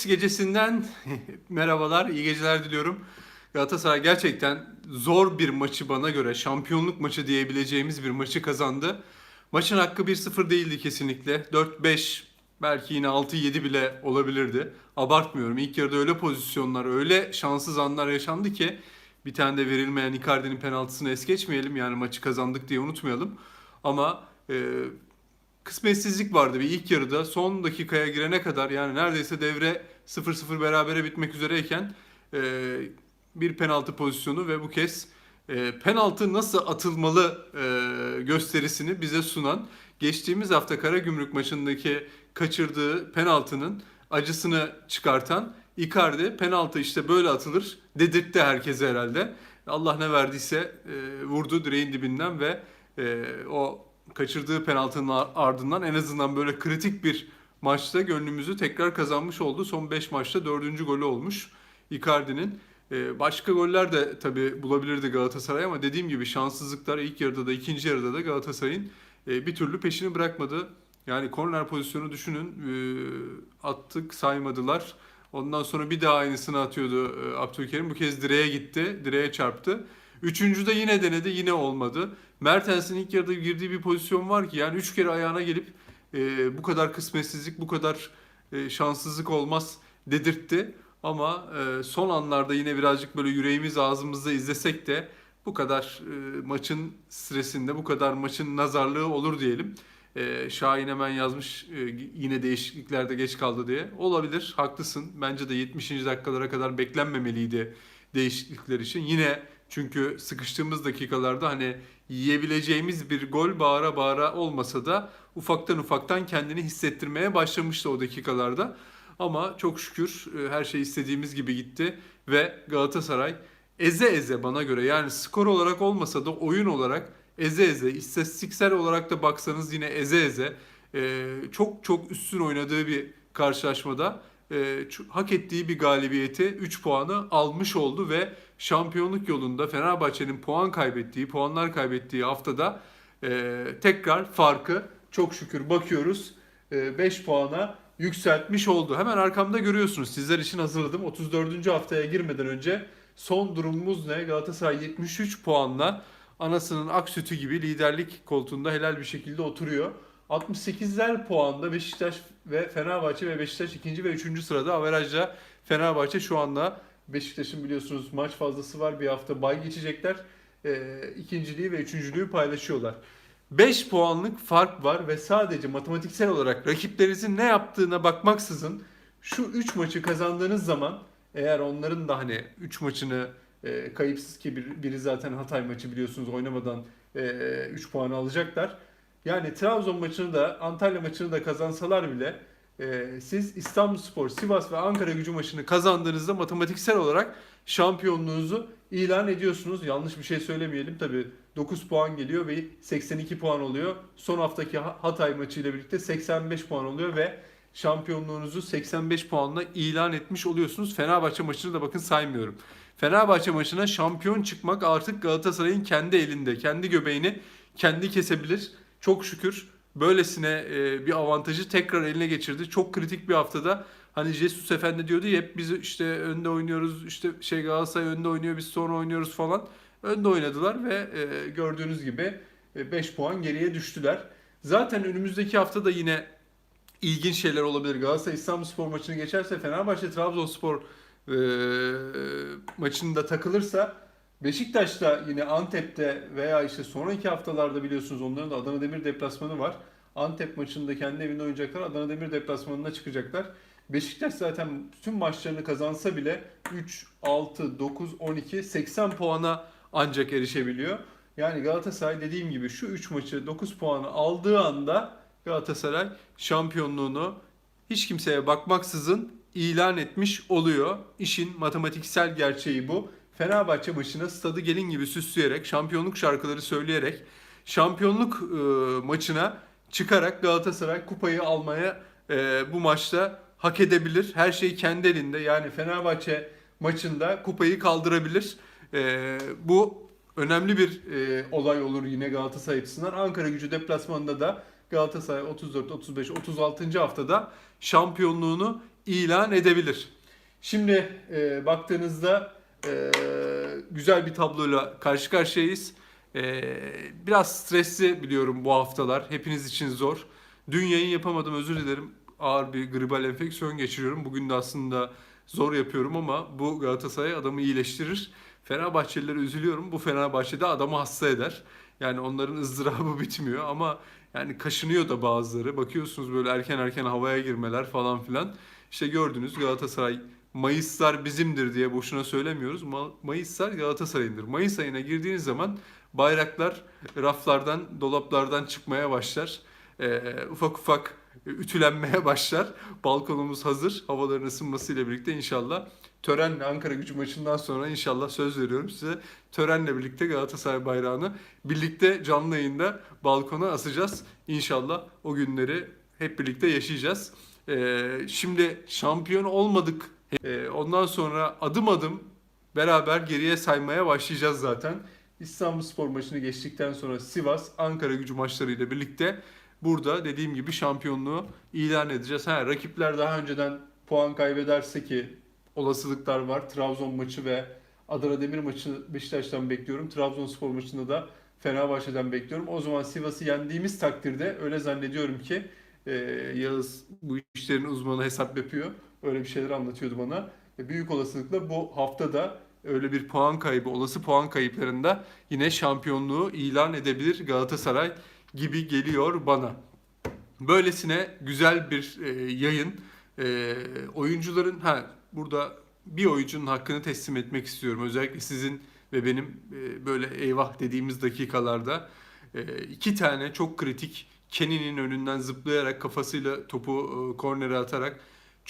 Evet gecesinden merhabalar, iyi geceler diliyorum. Galatasaray gerçekten zor bir maçı bana göre şampiyonluk maçı diyebileceğimiz bir maçı kazandı. Maçın hakkı 1-0 değildi kesinlikle. 4-5 belki yine 6-7 bile olabilirdi. Abartmıyorum. İlk yarıda öyle pozisyonlar, öyle şanssız anlar yaşandı ki bir tane de verilmeyen Icardi'nin penaltısını es geçmeyelim. Yani maçı kazandık diye unutmayalım. Ama e, kısmetsizlik vardı bir ilk yarıda son dakikaya girene kadar yani neredeyse devre 0-0 berabere bitmek üzereyken e, bir penaltı pozisyonu ve bu kez e, penaltı nasıl atılmalı e, gösterisini bize sunan geçtiğimiz hafta Karagümrük maçındaki kaçırdığı penaltının acısını çıkartan Icardi penaltı işte böyle atılır dedirtti herkese herhalde. Allah ne verdiyse e, vurdu direğin dibinden ve e, o kaçırdığı penaltının ar- ardından en azından böyle kritik bir maçta gönlümüzü tekrar kazanmış oldu. Son 5 maçta 4. golü olmuş Icardi'nin. Ee, başka goller de tabii bulabilirdi Galatasaray ama dediğim gibi şanssızlıklar ilk yarıda da ikinci yarıda da Galatasaray'ın e, bir türlü peşini bırakmadı. Yani korner pozisyonu düşünün e, attık saymadılar. Ondan sonra bir daha aynısını atıyordu e, Abdülkerim. Bu kez direğe gitti, direğe çarptı. Üçüncüde yine denedi, yine olmadı. Mertens'in ilk yarıda girdiği bir pozisyon var ki yani üç kere ayağına gelip e, bu kadar kısmetsizlik, bu kadar e, şanssızlık olmaz dedirtti. Ama e, son anlarda yine birazcık böyle yüreğimiz ağzımızda izlesek de bu kadar e, maçın stresinde, bu kadar maçın nazarlığı olur diyelim. E, Şahin hemen yazmış e, yine değişikliklerde geç kaldı diye. Olabilir, haklısın. Bence de 70. dakikalara kadar beklenmemeliydi değişiklikler için. Yine çünkü sıkıştığımız dakikalarda hani yiyebileceğimiz bir gol bağıra bağıra olmasa da ufaktan ufaktan kendini hissettirmeye başlamıştı o dakikalarda. Ama çok şükür e, her şey istediğimiz gibi gitti ve Galatasaray eze eze bana göre yani skor olarak olmasa da oyun olarak eze eze istatistiksel olarak da baksanız yine eze eze e, çok çok üstün oynadığı bir karşılaşmada e, hak ettiği bir galibiyeti 3 puanı almış oldu ve şampiyonluk yolunda Fenerbahçe'nin puan kaybettiği, puanlar kaybettiği haftada e, tekrar farkı çok şükür bakıyoruz 5 puana yükseltmiş oldu. Hemen arkamda görüyorsunuz. Sizler için hazırladım. 34. haftaya girmeden önce son durumumuz ne? Galatasaray 73 puanla anasının ak sütü gibi liderlik koltuğunda helal bir şekilde oturuyor. 68'ler puanda Beşiktaş ve Fenerbahçe ve Beşiktaş ikinci ve üçüncü sırada. Averajla Fenerbahçe şu anda Beşiktaş'ın biliyorsunuz maç fazlası var. Bir hafta bay geçecekler. Ee, ikinciliği ve üçüncülüğü paylaşıyorlar. 5 puanlık fark var ve sadece matematiksel olarak rakiplerinizin ne yaptığına bakmaksızın şu 3 maçı kazandığınız zaman eğer onların da hani 3 maçını e, kayıpsız ki bir, biri zaten Hatay maçı biliyorsunuz oynamadan 3 puanı alacaklar. Yani Trabzon maçını da Antalya maçını da kazansalar bile e, siz İstanbulspor, Sivas ve Ankara gücü maçını kazandığınızda matematiksel olarak şampiyonluğunuzu ilan ediyorsunuz. Yanlış bir şey söylemeyelim tabii 9 puan geliyor ve 82 puan oluyor. Son haftaki Ha- Hatay maçı ile birlikte 85 puan oluyor ve şampiyonluğunuzu 85 puanla ilan etmiş oluyorsunuz. Fenerbahçe maçını da bakın saymıyorum. Fenerbahçe maçına şampiyon çıkmak artık Galatasaray'ın kendi elinde. Kendi göbeğini kendi kesebilir. Çok şükür böylesine e, bir avantajı tekrar eline geçirdi. Çok kritik bir haftada hani Jesus Efendi diyordu ya hep biz işte önde oynuyoruz işte şey Galatasaray önde oynuyor biz sonra oynuyoruz falan. Önde oynadılar ve e, gördüğünüz gibi 5 puan geriye düştüler. Zaten önümüzdeki hafta da yine ilginç şeyler olabilir. Galatasaray İstanbulspor maçını geçerse Fenerbahçe Trabzonspor e, maçında takılırsa Beşiktaş da yine Antep'te veya işte sonraki haftalarda biliyorsunuz onların da Adana Demir deplasmanı var. Antep maçında kendi evinde oynayacaklar. Adana Demir deplasmanına çıkacaklar. Beşiktaş zaten tüm maçlarını kazansa bile 3, 6, 9, 12, 80 puana ancak erişebiliyor. Yani Galatasaray dediğim gibi şu 3 maçı 9 puanı aldığı anda Galatasaray şampiyonluğunu hiç kimseye bakmaksızın ilan etmiş oluyor. İşin matematiksel gerçeği bu. Fenerbahçe maçına stadı gelin gibi süsleyerek, şampiyonluk şarkıları söyleyerek, şampiyonluk e, maçına çıkarak Galatasaray kupayı almaya e, bu maçta hak edebilir. Her şey kendi elinde. Yani Fenerbahçe maçında kupayı kaldırabilir. E, bu önemli bir e, olay olur yine Galatasaray açısından. Ankara gücü deplasmanında da Galatasaray 34, 35, 36. haftada şampiyonluğunu ilan edebilir. Şimdi e, baktığınızda e, güzel bir tabloyla karşı karşıyayız. E, biraz stresli biliyorum bu haftalar. Hepiniz için zor. Dün yayın yapamadım özür dilerim. Ağır bir gribal enfeksiyon geçiriyorum. Bugün de aslında zor yapıyorum ama bu Galatasaray adamı iyileştirir. Fenerbahçelilere üzülüyorum. Bu Fenerbahçe'de adamı hasta eder. Yani onların ızdırabı bitmiyor ama yani kaşınıyor da bazıları. Bakıyorsunuz böyle erken erken havaya girmeler falan filan. İşte gördünüz Galatasaray Mayıslar bizimdir diye boşuna söylemiyoruz. Ma- Mayıslar Galatasaray'ındır. Mayıs ayına girdiğiniz zaman bayraklar raflardan, dolaplardan çıkmaya başlar. Ee, ufak ufak ütülenmeye başlar. Balkonumuz hazır. Havaların ısınmasıyla birlikte inşallah törenle Ankara gücü maçından sonra inşallah söz veriyorum size törenle birlikte Galatasaray bayrağını birlikte canlı yayında balkona asacağız. İnşallah o günleri hep birlikte yaşayacağız. Ee, şimdi şampiyon olmadık. Ee, ondan sonra adım adım beraber geriye saymaya başlayacağız zaten. İstanbulspor maçını geçtikten sonra Sivas, Ankara gücü maçlarıyla birlikte burada dediğim gibi şampiyonluğu ilan edeceğiz. Ha, rakipler daha önceden puan kaybederse ki olasılıklar var. Trabzon maçı ve Adana Demir maçını Beşiktaş'tan bekliyorum. Trabzonspor maçında da Fenerbahçe'den bekliyorum. O zaman Sivas'ı yendiğimiz takdirde öyle zannediyorum ki e, Yağız bu işlerin uzmanı hesap yapıyor. Öyle bir şeyler anlatıyordu bana. E, büyük olasılıkla bu hafta da öyle bir puan kaybı, olası puan kayıplarında yine şampiyonluğu ilan edebilir Galatasaray gibi geliyor bana. Böylesine güzel bir e, yayın. E, oyuncuların ha burada bir oyuncunun hakkını teslim etmek istiyorum. Özellikle sizin ve benim e, böyle eyvah dediğimiz dakikalarda e, iki tane çok kritik Kenny'nin önünden zıplayarak kafasıyla topu e, kornere atarak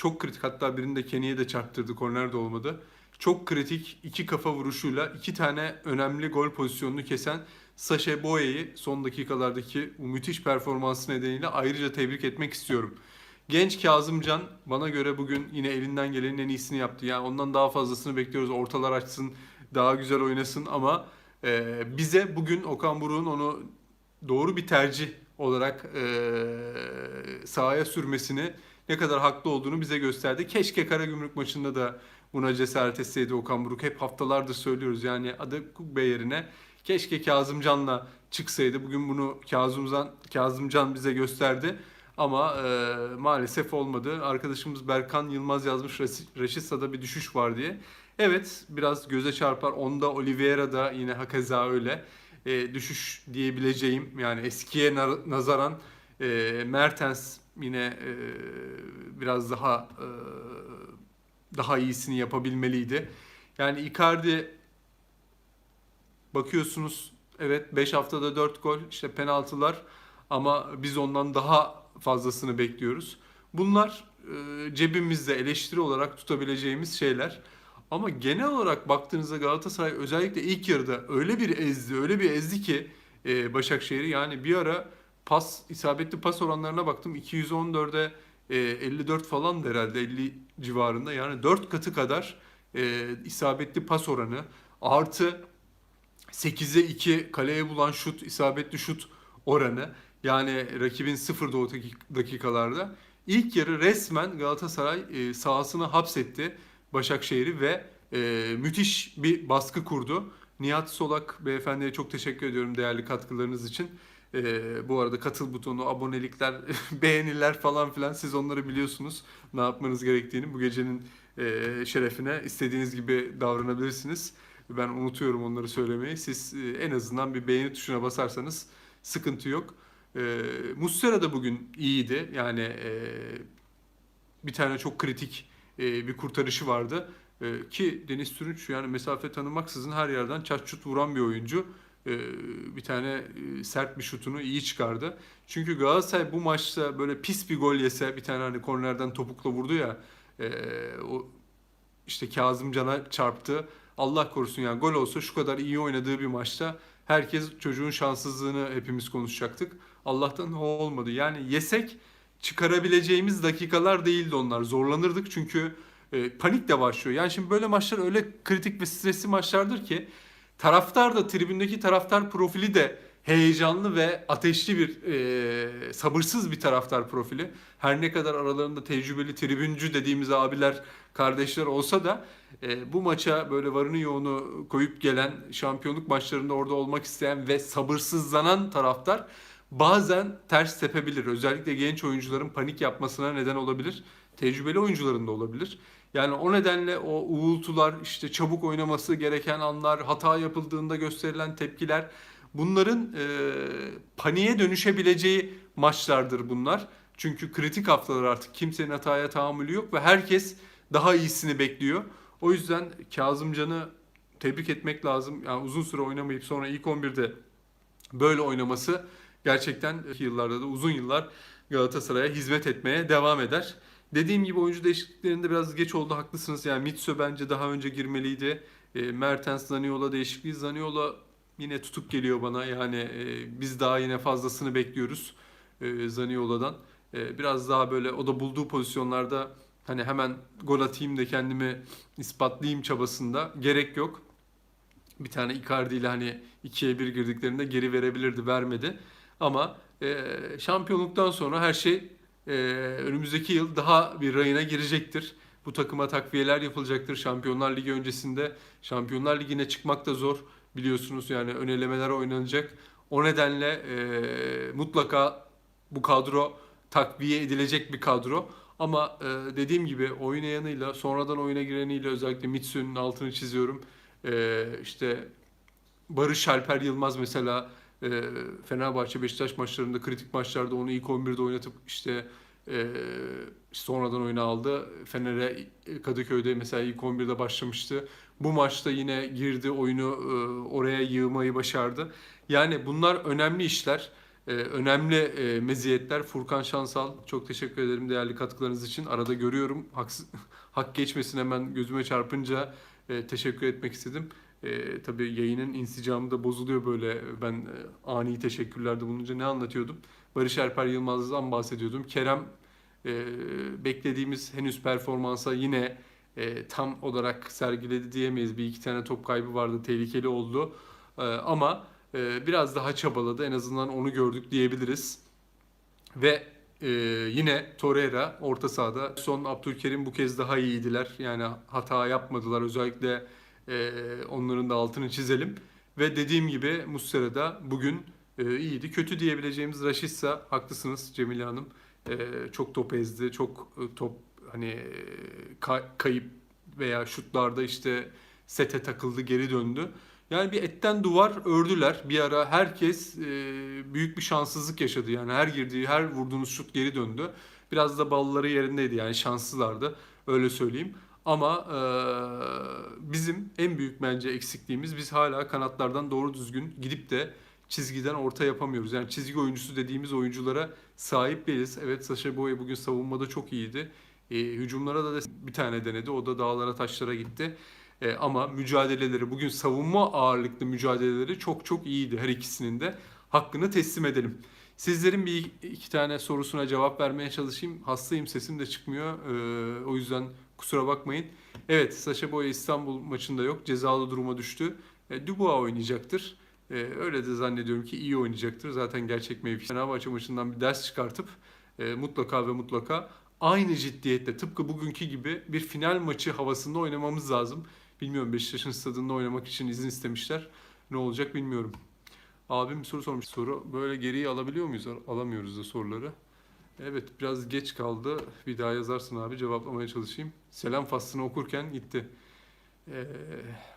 çok kritik hatta birinde de Kenny'ye de çarptırdı korner de olmadı. Çok kritik iki kafa vuruşuyla iki tane önemli gol pozisyonunu kesen Saşe Boye'yi son dakikalardaki müthiş performansı nedeniyle ayrıca tebrik etmek istiyorum. Genç Kazımcan bana göre bugün yine elinden gelenin en iyisini yaptı. Yani ondan daha fazlasını bekliyoruz. Ortalar açsın, daha güzel oynasın ama e, bize bugün Okan Buruk'un onu doğru bir tercih olarak e, sahaya sürmesini ne kadar haklı olduğunu bize gösterdi. Keşke Karagümrük maçında da buna cesaret etseydi Okan Buruk. Hep haftalardır söylüyoruz yani adı Kubbe yerine keşke Kazımcan'la çıksaydı. Bugün bunu Kazımcan, Kazımcan bize gösterdi. Ama e, maalesef olmadı. Arkadaşımız Berkan Yılmaz yazmış Raşitsa'da bir düşüş var diye. Evet biraz göze çarpar. Onda Oliveira'da yine hakeza öyle. E, düşüş diyebileceğim yani eskiye na- nazaran e, Mertens yine e, biraz daha e, daha iyisini yapabilmeliydi. Yani Icardi bakıyorsunuz evet 5 haftada 4 gol işte penaltılar ama biz ondan daha fazlasını bekliyoruz. Bunlar e, cebimizde eleştiri olarak tutabileceğimiz şeyler. Ama genel olarak baktığınızda Galatasaray özellikle ilk yarıda öyle bir ezdi, öyle bir ezdi ki e, Başakşehir'i yani bir ara pas isabetli pas oranlarına baktım. 214'e e, 54 falan herhalde 50 civarında. Yani 4 katı kadar e, isabetli pas oranı. Artı 8'e 2 kaleye bulan şut isabetli şut oranı. Yani rakibin sıfırda o dakikalarda. İlk yarı resmen Galatasaray e, sahasını hapsetti Başakşehir'i ve e, müthiş bir baskı kurdu. Nihat Solak beyefendiye çok teşekkür ediyorum değerli katkılarınız için. E, bu arada katıl butonu, abonelikler, beğeniler falan filan siz onları biliyorsunuz ne yapmanız gerektiğini. Bu gecenin e, şerefine istediğiniz gibi davranabilirsiniz. Ben unutuyorum onları söylemeyi. Siz e, en azından bir beğeni tuşuna basarsanız sıkıntı yok. E, Muslera da bugün iyiydi. Yani e, bir tane çok kritik e, bir kurtarışı vardı. E, ki Deniz Türünç yani mesafe tanımaksızın her yerden çat çut vuran bir oyuncu. E, bir tane e, sert bir şutunu iyi çıkardı. Çünkü Galatasaray bu maçta böyle pis bir gol yese bir tane hani kornerden topukla vurdu ya e, o işte Kazımcan'a çarptı. Allah korusun yani gol olsa şu kadar iyi oynadığı bir maçta herkes çocuğun şanssızlığını hepimiz konuşacaktık. Allah'tan o olmadı. Yani yesek çıkarabileceğimiz dakikalar değildi onlar. Zorlanırdık çünkü panik de başlıyor. Yani şimdi böyle maçlar öyle kritik ve stresli maçlardır ki taraftar da tribündeki taraftar profili de heyecanlı ve ateşli bir e, sabırsız bir taraftar profili. Her ne kadar aralarında tecrübeli tribüncü dediğimiz abiler, kardeşler olsa da e, bu maça böyle varını yoğunu koyup gelen şampiyonluk maçlarında orada olmak isteyen ve sabırsızlanan taraftar bazen ters tepebilir. Özellikle genç oyuncuların panik yapmasına neden olabilir. Tecrübeli oyuncuların da olabilir. Yani o nedenle o uğultular, işte çabuk oynaması gereken anlar, hata yapıldığında gösterilen tepkiler bunların e, paniğe dönüşebileceği maçlardır bunlar. Çünkü kritik haftalar artık kimsenin hataya tahammülü yok ve herkes daha iyisini bekliyor. O yüzden Kazımcan'ı tebrik etmek lazım. Yani uzun süre oynamayıp sonra ilk 11'de böyle oynaması gerçekten yıllarda da uzun yıllar Galatasaray'a hizmet etmeye devam eder. Dediğim gibi oyuncu değişikliklerinde biraz geç oldu haklısınız. Yani Mitsu bence daha önce girmeliydi. E, Mertens Zaniola değişikliği. Zaniola yine tutuk geliyor bana. Yani e, biz daha yine fazlasını bekliyoruz e, Zaniola'dan. E, biraz daha böyle o da bulduğu pozisyonlarda hani hemen gol atayım da kendimi ispatlayayım çabasında gerek yok. Bir tane Icardi ile hani ikiye bir girdiklerinde geri verebilirdi, vermedi. Ama e, şampiyonluktan sonra her şey e, önümüzdeki yıl daha bir rayına girecektir. Bu takıma takviyeler yapılacaktır. Şampiyonlar Ligi öncesinde Şampiyonlar Ligi'ne çıkmak da zor biliyorsunuz yani ön elemeler oynanacak. O nedenle e, mutlaka bu kadro takviye edilecek bir kadro. Ama e, dediğim gibi oynayanıyla sonradan oyuna gireniyle özellikle Mitsu'nun altını çiziyorum. E, işte Barış Alper Yılmaz mesela e, Fenerbahçe Beşiktaş maçlarında kritik maçlarda onu ilk 11'de oynatıp işte e, sonradan oyuna aldı. Fener'e Kadıköy'de mesela ilk 11'de başlamıştı. Bu maçta yine girdi oyunu e, oraya yığmayı başardı. Yani bunlar önemli işler. e, önemli e, meziyetler. Furkan Şansal çok teşekkür ederim değerli katkılarınız için. Arada görüyorum. Haksız, hak geçmesin hemen gözüme çarpınca e, teşekkür etmek istedim. E, tabii yayının insicamı da bozuluyor böyle ben e, ani teşekkürlerde bulununca ne anlatıyordum? Barış Alper Yılmaz'dan bahsediyordum. Kerem e, beklediğimiz henüz performansa yine e, tam olarak sergiledi diyemeyiz. Bir iki tane top kaybı vardı, tehlikeli oldu. E, ama e, biraz daha çabaladı. En azından onu gördük diyebiliriz. Ve e, yine Torreira orta sahada. Son Abdülkerim bu kez daha iyiydiler. Yani hata yapmadılar. Özellikle e, onların da altını çizelim. Ve dediğim gibi Muslera da bugün e, iyiydi. Kötü diyebileceğimiz Raşitsa haklısınız Cemile Hanım. E, çok top ezdi. Çok e, top hani e, ka- kayıp veya şutlarda işte sete takıldı geri döndü. Yani bir etten duvar ördüler. Bir ara herkes e, büyük bir şanssızlık yaşadı. Yani her girdiği, her vurduğunuz şut geri döndü. Biraz da balları yerindeydi yani şanssızlardı. Öyle söyleyeyim. Ama e, bizim en büyük bence eksikliğimiz biz hala kanatlardan doğru düzgün gidip de çizgiden orta yapamıyoruz. Yani çizgi oyuncusu dediğimiz oyunculara sahip değiliz. Evet Sacha Boey bugün savunmada çok iyiydi. E, hücumlara da bir tane denedi. O da dağlara taşlara gitti. E, ama mücadeleleri bugün savunma ağırlıklı mücadeleleri çok çok iyiydi her ikisinin de. Hakkını teslim edelim. Sizlerin bir iki tane sorusuna cevap vermeye çalışayım. Hastayım sesim de çıkmıyor. E, o yüzden kusura bakmayın. Evet Sacha Boey İstanbul maçında yok. Cezalı duruma düştü. E, Dubois oynayacaktır. E, öyle de zannediyorum ki iyi oynayacaktır. Zaten gerçek mevki. Fenerbahçe maçından bir ders çıkartıp e, mutlaka ve mutlaka aynı ciddiyette tıpkı bugünkü gibi bir final maçı havasında oynamamız lazım. Bilmiyorum Beşiktaş'ın stadında oynamak için izin istemişler. Ne olacak bilmiyorum. Abim bir soru sormuş. Soru böyle geriye alabiliyor muyuz? Alamıyoruz da soruları. Evet biraz geç kaldı. Bir daha yazarsın abi cevaplamaya çalışayım. Selam faslını okurken gitti. Ee,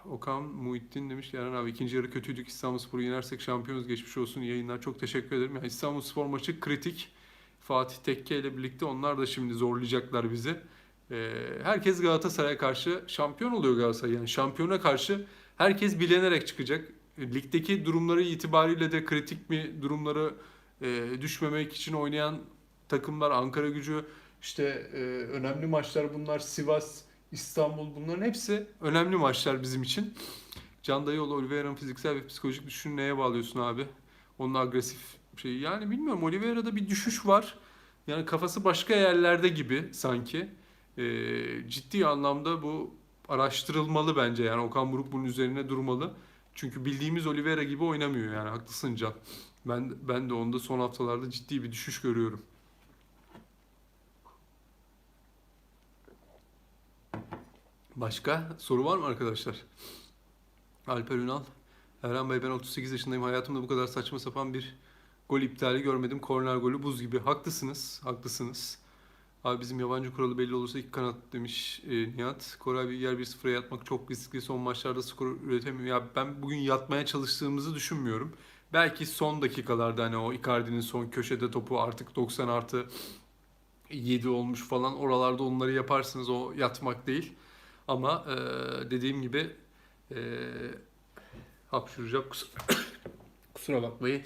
Okan Muhittin demiş Yarın abi ikinci yarı kötüydük İstanbulspor'u yenersek şampiyonuz geçmiş olsun yayınlar çok teşekkür ederim. Yani İstanbulspor maçı kritik. Fatih Tekke ile birlikte onlar da şimdi zorlayacaklar bizi. Ee, herkes Galatasaray'a karşı şampiyon oluyor Galatasaray. Yani şampiyona karşı herkes bilenerek çıkacak. Ligdeki durumları itibariyle de kritik mi durumları e, düşmemek için oynayan takımlar Ankara gücü işte e, önemli maçlar bunlar Sivas, İstanbul bunların hepsi önemli maçlar bizim için. Can Dayıoğlu Oliveira'nın fiziksel ve psikolojik düşüşünü neye bağlıyorsun abi? Onun agresif şeyi. Yani bilmiyorum Oliveira'da bir düşüş var. Yani kafası başka yerlerde gibi sanki. E, ciddi anlamda bu araştırılmalı bence. Yani Okan Buruk bunun üzerine durmalı. Çünkü bildiğimiz Oliveira gibi oynamıyor yani haklısın Can. Ben ben de onda son haftalarda ciddi bir düşüş görüyorum. Başka soru var mı arkadaşlar? Alper Ünal. Erhan Bey ben 38 yaşındayım. Hayatımda bu kadar saçma sapan bir gol iptali görmedim. Korner golü buz gibi. Haklısınız. Haklısınız. Abi bizim yabancı kuralı belli olursa iki kanat demiş e, Nihat. Koray bir yer 1-0'a yatmak çok riskli. Son maçlarda skor üretemiyor. Ya ben bugün yatmaya çalıştığımızı düşünmüyorum. Belki son dakikalarda hani o Icardi'nin son köşede topu artık 90 artı 7 olmuş falan oralarda onları yaparsınız. O yatmak değil. Ama e, dediğim gibi e, hapşuracağım kusura, kusura bakmayın.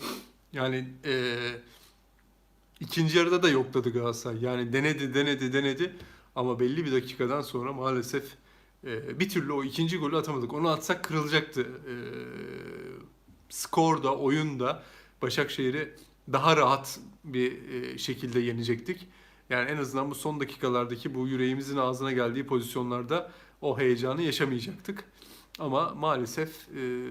Yani e, ikinci yarıda da yokladı Galatasaray. Yani denedi denedi denedi ama belli bir dakikadan sonra maalesef e, bir türlü o ikinci golü atamadık. Onu atsak kırılacaktı. E, skorda, oyunda Başakşehir'i daha rahat bir e, şekilde yenecektik. Yani en azından bu son dakikalardaki bu yüreğimizin ağzına geldiği pozisyonlarda o heyecanı yaşamayacaktık. Ama maalesef e,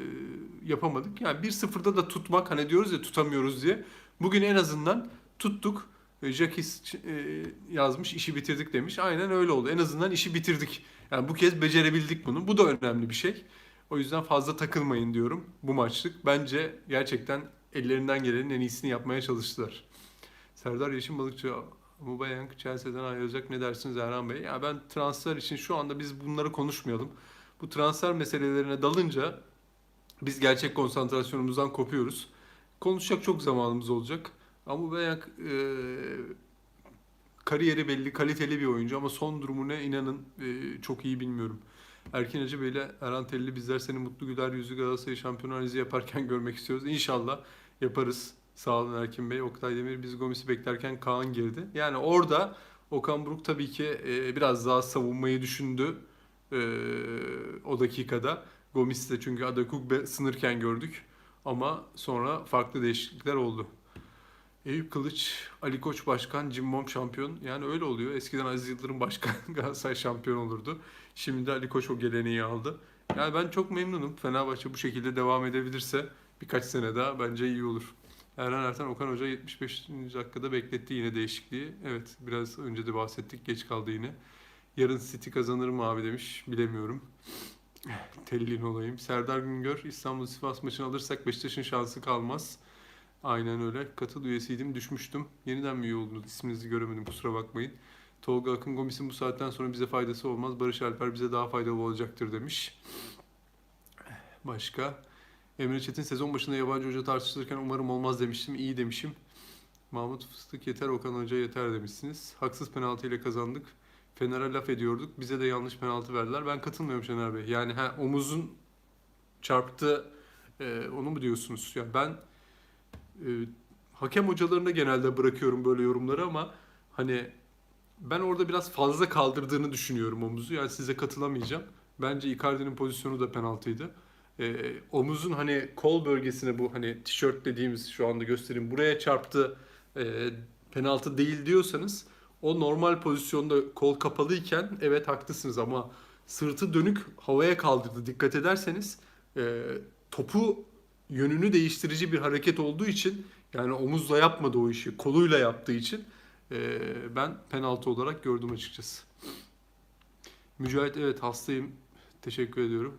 yapamadık. Yani 1-0'da da tutmak hani diyoruz ya tutamıyoruz diye. Bugün en azından tuttuk. E, Jakis e, yazmış işi bitirdik demiş. Aynen öyle oldu. En azından işi bitirdik. Yani bu kez becerebildik bunu. Bu da önemli bir şey. O yüzden fazla takılmayın diyorum bu maçlık. Bence gerçekten ellerinden gelenin en iyisini yapmaya çalıştılar. Serdar Yeşim Balıkçı Mubayank Chelsea'den ayrılacak ne dersiniz Erhan Bey? Ya ben transfer için şu anda biz bunları konuşmayalım. Bu transfer meselelerine dalınca biz gerçek konsantrasyonumuzdan kopuyoruz. Konuşacak çok zamanımız olacak. Ama Mubayank e, kariyeri belli, kaliteli bir oyuncu ama son durumu ne inanın e, çok iyi bilmiyorum. Erkin Hacı Bey ile Erhan Telli bizler seni mutlu güler yüzü Galatasaray şampiyon analizi yaparken görmek istiyoruz. İnşallah yaparız. Sağ olun Erkin Bey. Oktay Demir biz Gomis'i beklerken Kaan girdi. Yani orada Okan Buruk tabii ki e, biraz daha savunmayı düşündü e, o dakikada. Gomis'i de çünkü Adakuk sınırken gördük. Ama sonra farklı değişiklikler oldu. Eyüp Kılıç, Ali Koç Başkan, Cimbom şampiyon. Yani öyle oluyor. Eskiden Aziz Yıldırım Başkan Galatasaray şampiyon olurdu. Şimdi de Ali Koç o geleneği aldı. Yani ben çok memnunum. Fenerbahçe bu şekilde devam edebilirse birkaç sene daha bence iyi olur. Erhan Ertan Okan Hoca 75. dakikada bekletti yine değişikliği. Evet biraz önce de bahsettik geç kaldı yine. Yarın City kazanır mı abi demiş. Bilemiyorum. Tellin olayım. Serdar Güngör İstanbul Sivas maçını alırsak Beşiktaş'ın şansı kalmaz. Aynen öyle. Katıl üyesiydim düşmüştüm. Yeniden mi üye oldunuz? İsminizi göremedim kusura bakmayın. Tolga Akın Gomis'in bu saatten sonra bize faydası olmaz. Barış Alper bize daha faydalı olacaktır demiş. Başka? Emre Çetin sezon başında yabancı hoca tartışılırken umarım olmaz demiştim. İyi demişim. Mahmut Fıstık yeter Okan Hoca yeter demişsiniz. Haksız penaltı ile kazandık. Fener'e laf ediyorduk. Bize de yanlış penaltı verdiler. Ben katılmıyorum Şener Bey. Yani ha, omuzun çarptı e, onu mu diyorsunuz? Yani ben e, hakem hocalarına genelde bırakıyorum böyle yorumları ama hani ben orada biraz fazla kaldırdığını düşünüyorum omuzu. Yani size katılamayacağım. Bence Icardi'nin pozisyonu da penaltıydı. Ee, omuzun hani kol bölgesine bu hani tişört dediğimiz şu anda göstereyim buraya çarptı e, penaltı değil diyorsanız o normal pozisyonda kol kapalıyken evet haklısınız ama sırtı dönük havaya kaldırdı. Dikkat ederseniz e, topu yönünü değiştirici bir hareket olduğu için yani omuzla yapmadı o işi koluyla yaptığı için e, ben penaltı olarak gördüm açıkçası. Mücahit evet hastayım. Teşekkür ediyorum.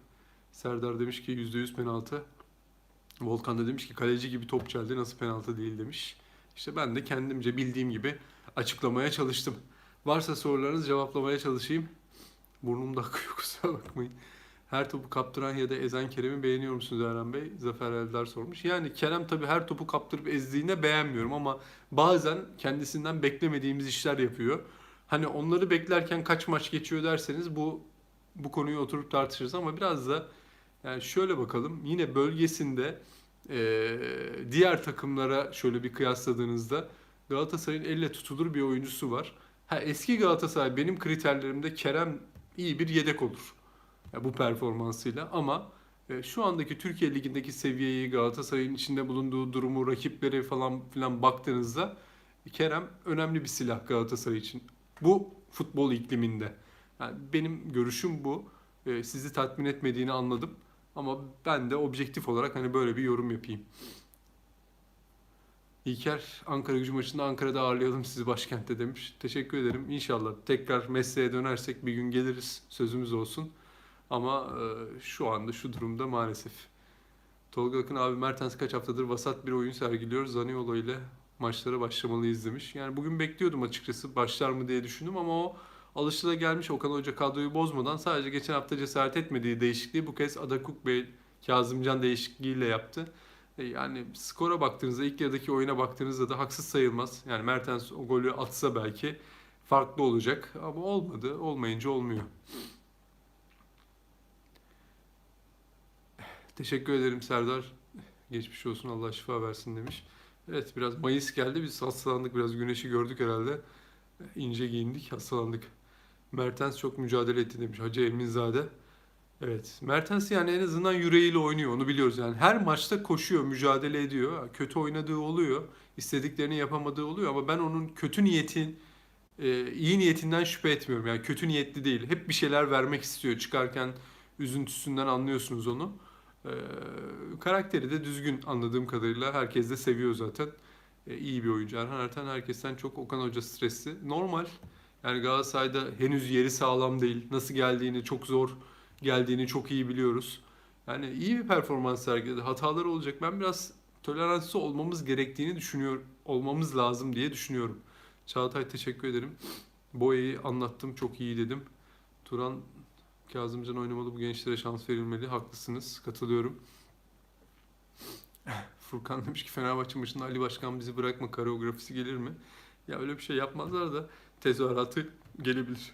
Serdar demiş ki %100 penaltı. Volkan da demiş ki kaleci gibi top çeldi nasıl penaltı değil demiş. İşte ben de kendimce bildiğim gibi açıklamaya çalıştım. Varsa sorularınız cevaplamaya çalışayım. Burnum da akıyor kusura bakmayın. Her topu kaptıran ya da ezen Kerem'i beğeniyor musunuz Erhan Bey? Zafer Eldar sormuş. Yani Kerem tabii her topu kaptırıp ezdiğine beğenmiyorum ama bazen kendisinden beklemediğimiz işler yapıyor. Hani onları beklerken kaç maç geçiyor derseniz bu bu konuyu oturup tartışırız ama biraz da yani şöyle bakalım yine bölgesinde e, diğer takımlara şöyle bir kıyasladığınızda Galatasaray'ın elle tutulur bir oyuncusu var. Ha, eski Galatasaray benim kriterlerimde Kerem iyi bir yedek olur. Ya, bu performansıyla ama e, şu andaki Türkiye Ligi'ndeki seviyeyi Galatasaray'ın içinde bulunduğu durumu, rakipleri falan filan baktığınızda Kerem önemli bir silah Galatasaray için. Bu futbol ikliminde. Yani benim görüşüm bu. E, sizi tatmin etmediğini anladım. Ama ben de objektif olarak hani böyle bir yorum yapayım. İlker Ankara gücü maçında Ankara'da ağırlayalım sizi başkentte demiş. Teşekkür ederim. İnşallah tekrar mesleğe dönersek bir gün geliriz. Sözümüz olsun. Ama e, şu anda şu durumda maalesef. Tolga Akın abi Mertens kaç haftadır vasat bir oyun sergiliyor. Zaniolo ile maçlara başlamalıyız demiş. Yani bugün bekliyordum açıkçası başlar mı diye düşündüm ama o alışılagelmiş Okan Hoca kadroyu bozmadan sadece geçen hafta cesaret etmediği değişikliği bu kez Adakuk Bey Kazımcan değişikliğiyle yaptı. E, Yani skora baktığınızda ilk yarıdaki oyuna baktığınızda da haksız sayılmaz. Yani Mertens o golü atsa belki farklı olacak ama olmadı. Olmayınca olmuyor. Teşekkür ederim Serdar. Geçmiş olsun Allah şifa versin demiş. Evet biraz Mayıs geldi biz hastalandık biraz güneşi gördük herhalde. İnce giyindik hastalandık. Mertens çok mücadele etti demiş Hacı Eminzade. Evet Mertens yani en azından yüreğiyle oynuyor onu biliyoruz yani. Her maçta koşuyor mücadele ediyor. Kötü oynadığı oluyor. istediklerini yapamadığı oluyor ama ben onun kötü niyetin e, iyi niyetinden şüphe etmiyorum. Yani kötü niyetli değil. Hep bir şeyler vermek istiyor. Çıkarken üzüntüsünden anlıyorsunuz onu. Ee, karakteri de düzgün anladığım kadarıyla. Herkes de seviyor zaten. Ee, iyi bir oyuncu. Erhan Erten herkesten çok Okan Hoca stresli. Normal. Yani Galatasaray'da henüz yeri sağlam değil. Nasıl geldiğini çok zor geldiğini çok iyi biliyoruz. Yani iyi bir performans sergiledi. Hataları olacak. Ben biraz toleranslı olmamız gerektiğini düşünüyor, olmamız lazım diye düşünüyorum. Çağatay teşekkür ederim. Boya'yı anlattım. Çok iyi dedim. Turan Kazımcan oynamalı bu gençlere şans verilmeli. Haklısınız. Katılıyorum. Furkan demiş ki Fenerbahçe maçında Ali Başkan bizi bırakma koreografisi gelir mi? Ya öyle bir şey yapmazlar da tezahüratı gelebilir.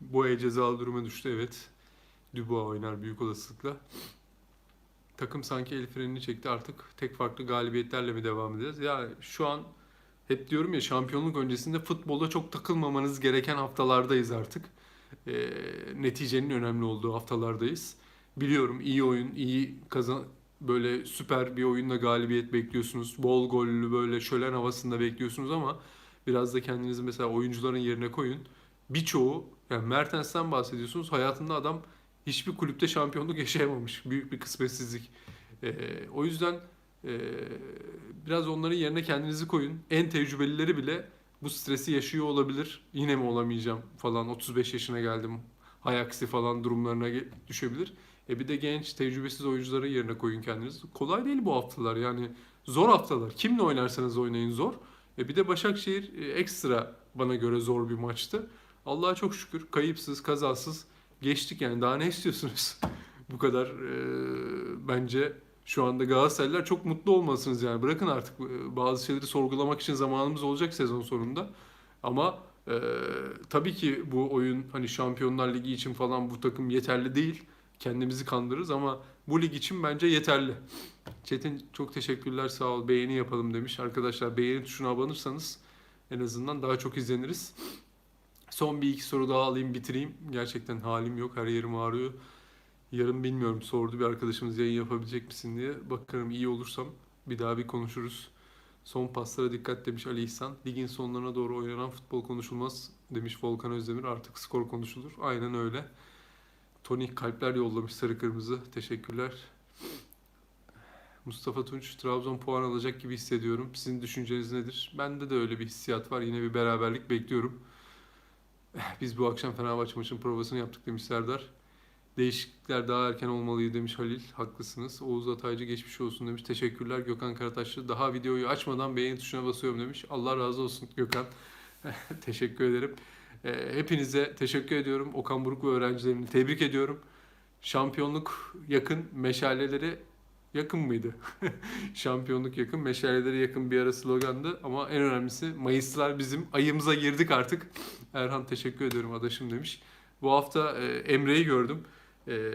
Boya cezalı duruma düştü evet. Dubois oynar büyük olasılıkla. Takım sanki el frenini çekti artık tek farklı galibiyetlerle mi devam edeceğiz? Ya şu an hep diyorum ya şampiyonluk öncesinde futbolda çok takılmamanız gereken haftalardayız artık e, neticenin önemli olduğu haftalardayız. Biliyorum iyi oyun, iyi kazan böyle süper bir oyunla galibiyet bekliyorsunuz. Bol gollü böyle şölen havasında bekliyorsunuz ama biraz da kendinizi mesela oyuncuların yerine koyun. Birçoğu yani Mertens'ten bahsediyorsunuz. Hayatında adam hiçbir kulüpte şampiyonluk yaşayamamış. Büyük bir kısmetsizlik. E, o yüzden e, biraz onların yerine kendinizi koyun. En tecrübelileri bile bu stresi yaşıyor olabilir. Yine mi olamayacağım falan 35 yaşına geldim. Hay aksi falan durumlarına düşebilir. E bir de genç, tecrübesiz oyuncuların yerine koyun kendiniz. Kolay değil bu haftalar yani. Zor haftalar. Kimle oynarsanız oynayın zor. E bir de Başakşehir e, ekstra bana göre zor bir maçtı. Allah'a çok şükür kayıpsız, kazasız geçtik yani. Daha ne istiyorsunuz? bu kadar e, bence şu anda Galatasaraylılar çok mutlu olmalısınız yani. Bırakın artık e, bazı şeyleri sorgulamak için zamanımız olacak sezon sonunda. Ama e, tabii ki bu oyun hani Şampiyonlar Ligi için falan bu takım yeterli değil. Kendimizi kandırırız ama bu lig için bence yeterli. Çetin çok teşekkürler sağ ol. Beğeni yapalım demiş. Arkadaşlar beğeni tuşuna abanırsanız en azından daha çok izleniriz. Son bir iki soru daha alayım bitireyim. Gerçekten halim yok. Her yerim ağrıyor. Yarın bilmiyorum sordu bir arkadaşımız yayın yapabilecek misin diye. Bakarım iyi olursam bir daha bir konuşuruz. Son paslara dikkat demiş Ali İhsan. Ligin sonlarına doğru oynanan futbol konuşulmaz demiş Volkan Özdemir. Artık skor konuşulur. Aynen öyle. Tony kalpler yollamış sarı kırmızı. Teşekkürler. Mustafa Tunç, Trabzon puan alacak gibi hissediyorum. Sizin düşünceniz nedir? Bende de öyle bir hissiyat var. Yine bir beraberlik bekliyorum. Biz bu akşam Fenerbahçe maçının provasını yaptık demiş Serdar. Değişiklikler daha erken olmalıydı demiş Halil. Haklısınız. Oğuz Ataycı geçmiş olsun demiş. Teşekkürler Gökhan Karataşlı. Daha videoyu açmadan beğeni tuşuna basıyorum demiş. Allah razı olsun Gökhan. Teşekkür ederim. Ee, Hepinize teşekkür ediyorum. Okan Buruk ve öğrencilerini tebrik ediyorum. Şampiyonluk yakın, meşaleleri yakın mıydı? Şampiyonluk yakın, meşaleleri yakın bir ara slogandı. Ama en önemlisi Mayıslar bizim. Ayımıza girdik artık. Erhan teşekkür ediyorum adaşım demiş. Bu hafta e, Emre'yi gördüm. E,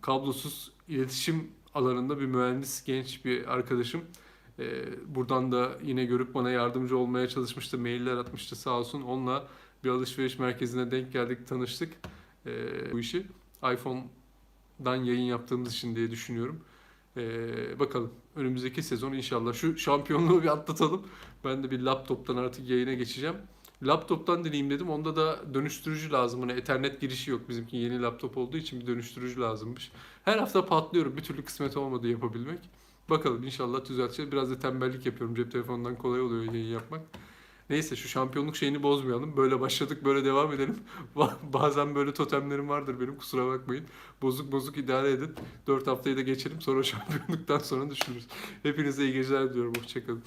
kablosuz iletişim alanında bir mühendis, genç bir arkadaşım. E, buradan da yine görüp bana yardımcı olmaya çalışmıştı. Mailler atmıştı sağ olsun. Onunla bir alışveriş merkezine denk geldik, tanıştık. E, bu işi iPhone'dan yayın yaptığımız için diye düşünüyorum. E, bakalım önümüzdeki sezon inşallah şu şampiyonluğu bir atlatalım. Ben de bir laptoptan artık yayına geçeceğim. Laptoptan deneyeyim dedim. Onda da dönüştürücü lazım. Hani Ethernet girişi yok. Bizimki yeni laptop olduğu için bir dönüştürücü lazımmış. Her hafta patlıyorum. Bir türlü kısmet olmadı yapabilmek. Bakalım inşallah düzelteceğiz. Biraz da tembellik yapıyorum. Cep telefonundan kolay oluyor yayın yapmak. Neyse şu şampiyonluk şeyini bozmayalım. Böyle başladık böyle devam edelim. Ba- Bazen böyle totemlerim vardır benim kusura bakmayın. Bozuk bozuk idare edin. 4 haftayı da geçelim sonra şampiyonluktan sonra düşünürüz. Hepinize iyi geceler diliyorum. Hoşçakalın.